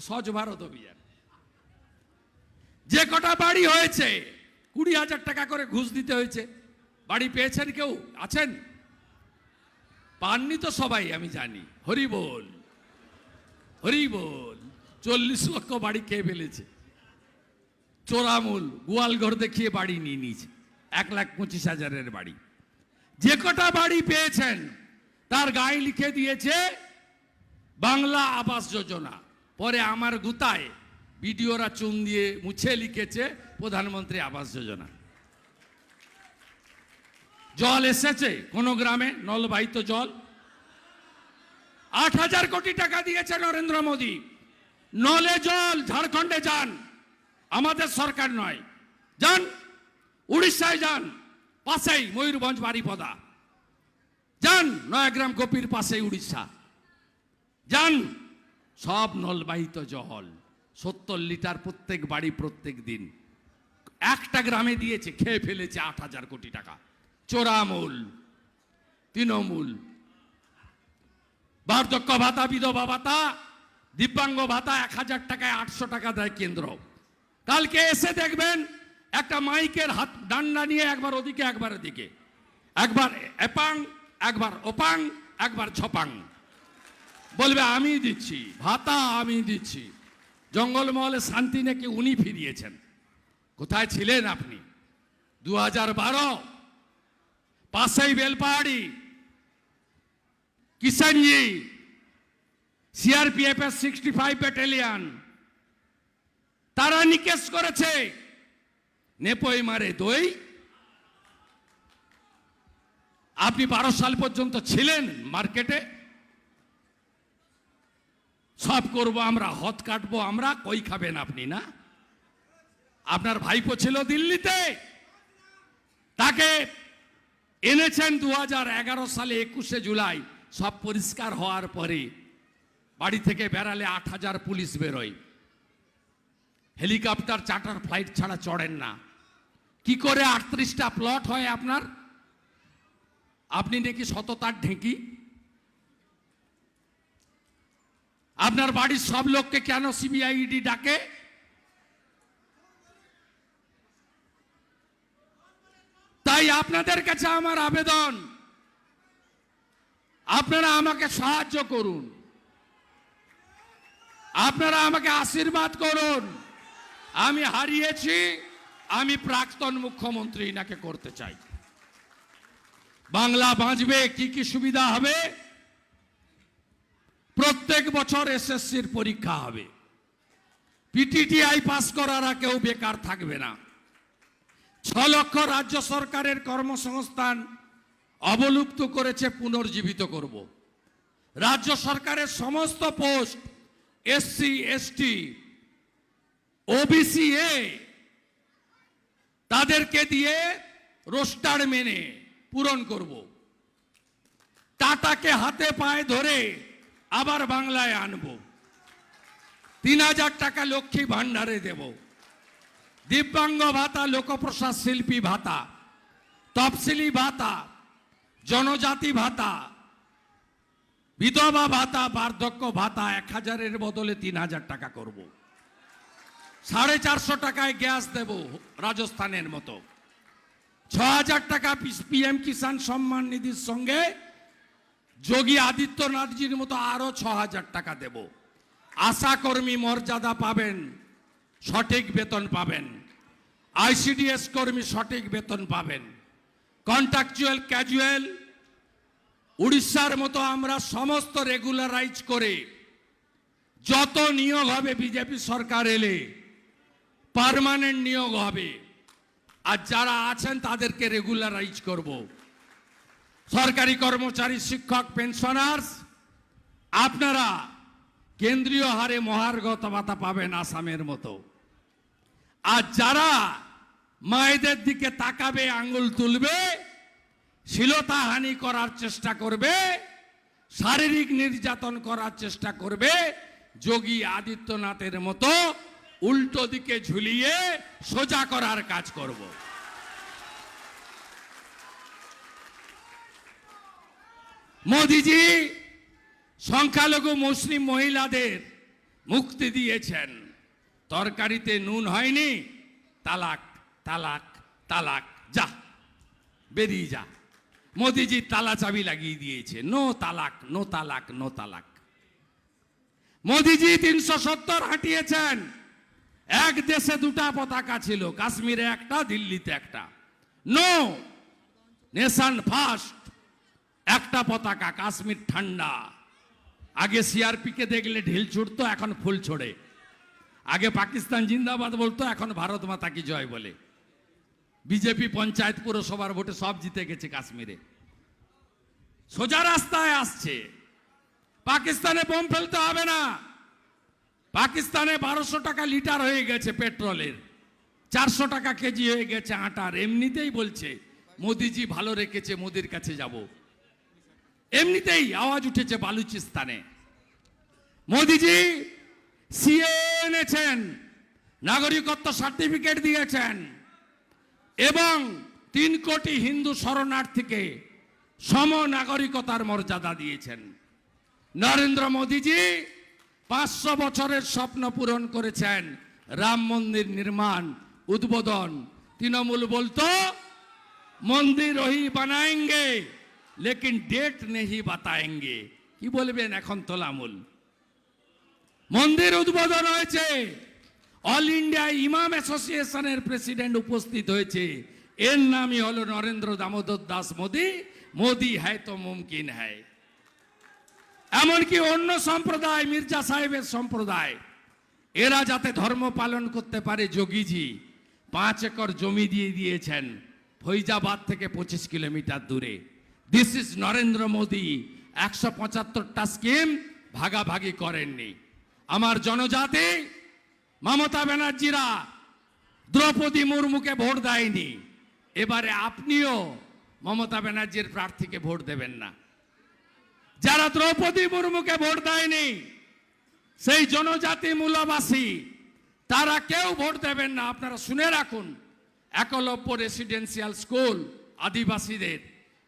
স্বচ্ছ ভারত অভিযান। যে কটা বাড়ি হয়েছে, কুড়ি হাজার টাকা করে ঘুষ দিতে হয়েছে। বাড়ি পেয়েছেন কেউ? আছেন? পাননি তো সবাই, আমি জানি। হরি বল হরি বল চল্লিশ লক্ষ বাড়ি খেয়ে ফেলেছে। চোরামূল, গোয়ালঘর দেখিয়ে বাড়ি নিয়ে নিয়েছে। এক লাখ পঁচিশ হাজারের বাড়ি। যে কটা বাড়ি পেয়েছেন, তার গায়ে লিখে দিয়েছে, বাংলা আবাস যোজনা। পরে আমার গুতায় বিডিওরা চুন দিয়ে মুছে লিখেছে প্রধানমন্ত্রী আবাস যোজনা। জল এসেছে কোন গ্রামে, নলবাহিত জল। আট হাজার কোটি টাকা দিয়েছে নরেন্দ্র মোদী। নলে জল, ঝাড়খণ্ডে যান। আমাদের সরকার নয়। যান, উড়িষ্যায় যান। পাশেই ময়ূরভঞ্জ বাড়িপদা যান, নয়াগ্রাম গোপীর পাশেই উড়িষ্যা। যান সব নলবাহিত জল। সত্তর লিটার প্রত্যেক বাড়ি প্রত্যেক দিন। একটা গ্রামে দিয়েছে, খেয়ে ফেলেছে আট হাজার কোটি টাকা। চোরামূল, তৃণমূল। বার্ধক্য ভাতা, বিধবা ভাতা, দিব্যাঙ্গ ভাতা এক হাজার টাকায় আটশো টাকা দেয় কেন্দ্র। কালকে এসে দেখবেন, একটা মাইকের হাত ডান্ডা নিয়ে একবার ওদিকে একবার ওদিকে একবার এপাং, একবার ওপাং, একবার ছপাং। বলবে, আমি দিচ্ছি। ভাতা আমি দিচ্ছি। জঙ্গলমহলে শান্তি নাকি উনি ফিরিয়েছেন? কোথায় ছিলেন আপনি? দু হাজার বারো, পাশেই বেলপাহাড়ি। কিষানজি সিআরপিএফ এর সিক্সটি ফাইভ ব্যাটালিয়ান তারা নিকেশ করেছে। নেপই মারে দই। আপনি বারো সাল পর্যন্ত ছিলেন মার্কেটে? সব করব, আমরা হত কাটবো, আমরা কই খাবেন আপনি, না? আপনার ভাইপো ছিল দিল্লিতে। তাকে এনেছেন দু হাজার এগারো সালে একুশে জুলাই। সব পরিষ্কার হওয়ার পরে বাড়ি থেকে বেড়ালে আট হাজার পুলিশ বেরোয়। হেলিকপ্টার, চার্টার ফ্লাইট ছাড়া চড়েন না। কি করে আটত্রিশটা প্লট হয় আপনার? আপনি নাকি সততার ঢেঁকি? আপনার বাড়ির সব লোককে কেন সিবিআইডি ডাকে? তাই আপনাদের কাছে আমার আবেদন। আপনারা আমাকে সাহায্য করুন। আপনারা আমাকে আশীর্বাদ করুন। আমি হারিয়েছি, আমি প্রাক্তন মুখ্যমন্ত্রী নাকে করতে চাই। বাংলা বাঁচবে, কি কি সুবিধা হবে? প্রত্যেক বছর এসএসসির পরীক্ষা হবে। পিটিটিআই পাস করারা কেউ বেকার থাকবে না। ছ লক্ষ রাজ্য সরকারের কর্মসংস্থান অবলুপ্ত করেছে, পুনর্জীবিত করব। রাজ্য সরকারের সমস্ত পোস্ট এসসি এসটি ওবিসি এ তাদেরকে দিয়ে রোস্টার মেনে পূরণ করব। টাটাকে হাতে পায়ে ধরে আবার বাংলায় আনব। তিন হাজার টাকা লক্ষ্মী ভাণ্ডারে দেব। দিব্যাঙ্গ ভাতা, লোকপ্রসাদ শিল্পী ভাতা, তফসিলি ভাতা, জনজাতি ভাতা, বিধবা ভাতা, বার্ধক্য ভাতা, এক হাজারের বদলে তিন হাজার টাকা করব। সাড়ে চারশো টাকায় গ্যাস দেব রাজস্থানের মতো। ছ হাজার টাকা পিএম কিষাণ সম্মান নিধির সঙ্গে যোগী আদিত্যনাথজির মতো আরও ছ হাজার টাকা দেব। আশা কর্মী মর্যাদা পাবেন, সঠিক বেতন পাবেন। আইসিডিএস কর্মী সঠিক বেতন পাবেন। কন্ট্রাকচুয়াল ক্যাজুয়াল, উড়িষ্যার মতো আমরা সমস্ত রেগুলারাইজ করে যত নিয়োগ হবে বিজেপি সরকার এলে, পার্মানেন্ট নিয়োগ হবে। আর যারা আছেন তাদেরকে রেগুলারাইজ করব। সরকারি কর্মচারী, শিক্ষক পেনশনার্স আপনারা কেন্দ্রীয় হারে মহার্গত ভাতা পাবেন আসামের মতো। আর যারা মায়েদের দিকে তাকাবে আঙ্গুল তুলবে শ্লীলতাহানি করার চেষ্টা করবে, শারীরিক নির্যাতন করার চেষ্টা করবে, যোগী আদিত্যনাথের মতো উল্টো দিকে ঝুলিয়ে সোজা করার কাজ করব। মোদিজি, সংখ্যালঘু মুসলিম মহিলাদের মুক্তি দিয়েছেন। তরকারিতে নুন হয়নি, তালাক তালাক তালাক, যা, বেরিয়ে যা। মোদিজি তালা চাবি লাগিয়ে দিয়েছে, নো তালাক নো তালাক নো তালাক। মোদিজি তিনশো সত্তর হাঁটিয়েছেন। এক দেশে দুটা পতাকা ছিল, কাশ্মীরে একটা, দিল্লিতে একটা। নো, নেশন ফার্স্ট একটা পতাকা, কাশ্মীর ঠান্ডা। আগে সিআরপি কে দেখলে ঢিল ছুটতো, এখন ফুল ছোড়ে। আগে পাকিস্তান জিন্দাবাদ বলতো, এখন ভারত মাতা কি জয় বলে। বিজেপি পঞ্চায়েত পুরসভার ভোটে সব জিতে গেছে কাশ্মীরে। সোজা রাস্তায় আসছে। পাকিস্তানে বোম ফেলতে হবে না। পাকিস্তানে বারোশো টাকা লিটার হয়ে গেছে পেট্রোলের। চারশো টাকা কেজি হয়ে গেছে আটার। এমনিতেই বলছে, মোদিজি ভালো রেখেছে, মোদির কাছে যাব। এমনিতেই আওয়াজ উঠেছে বালুচিস্তানে। মোদিজি সিএ এনেছেন, নাগরিকত্ব সার্টিফিকেট দিয়েছেন, এবং তিন কোটি হিন্দু শরণার্থীকে সম নাগরিকতার মর্যাদা দিয়েছেন। নরেন্দ্র মোদীজি পাঁচশো বছরের স্বপ্ন পূরণ করেছেন, রাম মন্দির নির্মাণ, উদ্বোধন। তৃণমূল বলতো, মন্দির ওহি বানায়েঙ্গে। লেকিন ডেট নেহি বাতায়েঙ্গে কি বলবেন এখন তোলামূল মন্দির উদ্বোধন হয়েছে অল ইন্ডিয়া ইমাম অ্যাসোসিয়েশনের প্রেসিডেন্ট উপস্থিত হয়েছে এর নামই হলো নরেন্দ্র দামোদর দাস মোদি মোদি হ্যায় তো মুমকিন হ্যায় এমনকি অন্য সম্প্রদায় মির্জা সাহেবের সম্প্রদায় এরা যাতে ধর্ম পালন করতে পারে যোগীজি পাঁচ একর জমি দিয়ে দিয়েছেন ফৈজাবাদ থেকে পঁচিশ কিলোমিটার দূরে দিস ইজ নরেন্দ্র মোদী একশো পঁচাত্তরটা স্কিম ভাগাভাগি করেননি। আমার জনজাতি, মমতা ব্যানার্জিরা দ্রৌপদী মুর্মুকে ভোট দেয়নি। এবারে আপনিও মমতা ব্যানার্জির প্রার্থীকে ভোট দেবেন না। যারা দ্রৌপদী মুর্মুকে ভোট দেয়নি, সেই জনজাতি মূলবাসী, তারা কেউ ভোট দেবেন না। আপনারা শুনে রাখুন, একলব্য রেসিডেন্সিয়াল স্কুল আদিবাসীদের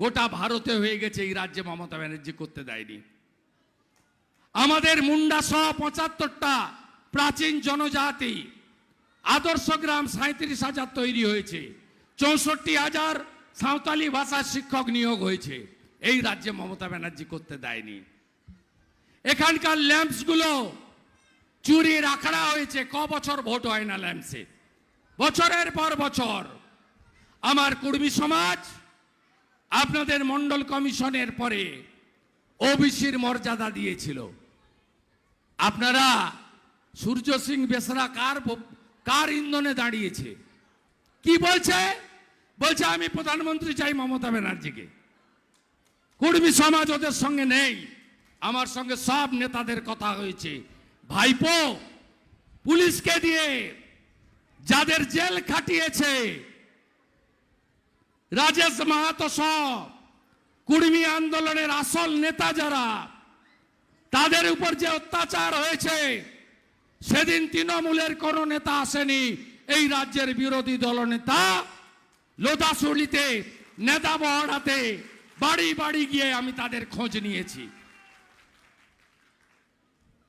গোটা ভারতে হয়ে গেছে, এই রাজ্যে মমতা ব্যানার্জি করতে দেয়নি। আমাদের মুন্ডা সহ পঁচাত্তরটা প্রাচীন জনজাতি, আদর্শ গ্রাম সাঁত্রিশ হাজার তৈরি হয়েছে, চৌষট্টি হাজার সাঁওতালি ভাষার শিক্ষক নিয়োগ হয়েছে, এই রাজ্যে মমতা ব্যানার্জি করতে দেয়নি। এখানকার ল্যাম্পসগুলো চুরি রাখা হয়েছে, ক বছর ভোট হয় না ল্যাম্পসে, বছরের পর বছর। আমার কুর্মী সমাজ আপনাদের মন্ডল কমিশনের পরে ওবিসির মর্যাদা দিয়েছিল। আপনারা সূর্য সিং বেসরা কার কার ইন্ধনে দাঁড়িয়েছে? কি বলছে? বলছে, আমি প্রধানমন্ত্রী চাই মমতা ব্যানার্জিকে। কুর্মী সমাজ ওদের সঙ্গে নেই। আমার সঙ্গে সব নেতাদের কথা হয়েছে। ভাইপো, পুলিশকে দিয়ে যাদের জেল খাটিয়েছে রাজেশ মাহাতো সহ কুর্মী আন্দোলনের আসল নেতা যারা, তাদের উপর যে অত্যাচার হয়েছে, সেদিন তৃণমূলের কোন নেতা আসেনি। এই রাজ্যের বিরোধী দলনেতা লোদাসুলিতে নেতা বহড়াতে বাড়ি বাড়ি গিয়ে আমি তাদের খোঁজ নিয়েছি।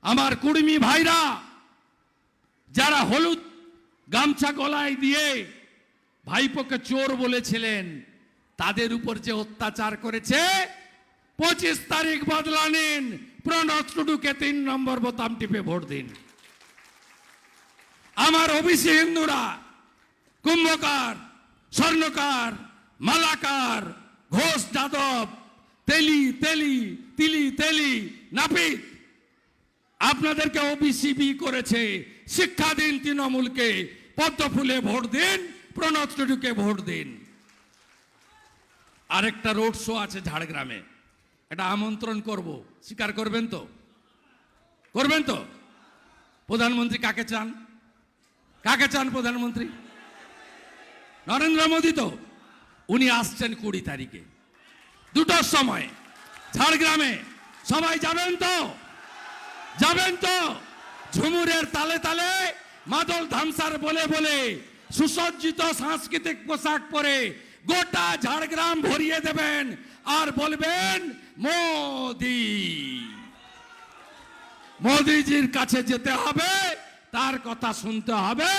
আমার কুর্মী ভাইরা, যারা হলুদ গামছা গলায় দিয়ে ভাইপোকে চোর বলেছিলেন, তাদের উপর যে অত্যাচার করেছে, পঁচিশ তারিখ বদলা নিন প্রণব টুডুকে তিন নম্বর বোতাম টিপে ভোট দিন। আমার ওবিসি হিন্দুরা, কুম্ভকার, স্বর্ণকার, মালাকার, ঘোষ যাদব, তেলি তেলি, তিলি, তেলি, নাপিত, আপনাদেরকে ওবিসি বি করেছে শিক্ষা দিন তৃণমূলকে পদ্ম ফুলে ভোট দিন। প্রণব টুডুকে ভোট দিন। আরেকটা রোড শো আছে ঝাড়গ্রামে। এটা আমন্ত্রণ করব। স্বীকার করবেন তো? করবেন তো? প্রধানমন্ত্রী কাকে চান? কাকে চান প্রধানমন্ত্রী? নরেন্দ্র মোদী তো? উনি আসছেন কুড়ি তারিখে। দুটোর সময়। ঝাড়গ্রামে। সবাই যাবেন তো? যাবেন তো? ঝুমুরের তালে তালে মাদল ধামসার বলে বলে সুসজ্জিত সাংস্কৃতিক পোশাক পরে গোটা ঝাড়গ্রাম ভরিয়ে দেবেন আর বলবেন, মোদি। মোদিজির কাছে যেতে হবে, তার কথা শুনতে হবে,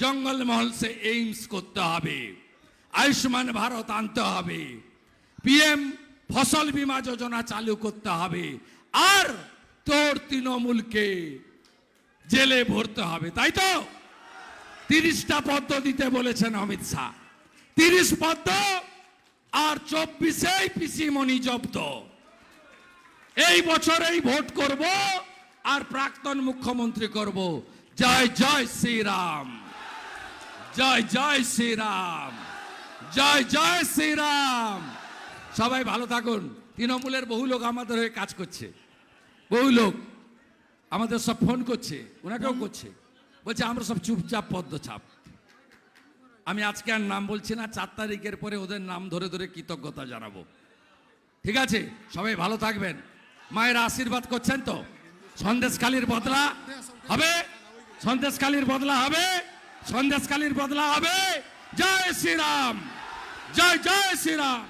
জঙ্গলমহল সে এইমস করতে হবে, আয়ুষ্মান ভারত আনতে হবে, পিএম ফসল বীমা যোজনা চালু করতে হবে, আর তোর তৃণমূলকে জেলে ভরতে হবে, তাই তো? তিরিশটা পদ্ম দিতে বলেছেন অমিত শাহ। তিরিশ পদ্ম আর চব্বিশেই পিসি মনি জব্দ। এই বছরেই ভোট করব আর প্রাক্তন মুখ্যমন্ত্রী করব। জয় জয় শ্রীরাম। জয় জয় শ্রীরাম। জয় জয় শ্রীরাম। সবাই ভালো থাকুন। তৃণমূলের বহু লোক আমাদের হয়ে কাজ করছে। বহু লোক আমাদের সব ফোন করছে, ওনাকেও করছে। বলছে, আমরা সব চুপচাপ পদ্মচাপ আমি আজকে আর নাম বলছি না, চার তারিখের পরে ওদের নাম ধরে ধরে কৃতজ্ঞতা জানাব। ঠিক আছে? সবাই ভালো থাকবেন। মায়ের আশীর্বাদ করছেন তো? সন্দেশকালীর বদলা হবে? সন্দেশকালীর বদলা হবে? সন্দেশকালীর বদলা হবে? জয় শ্রীরাম! জয় জয় শ্রীরাম!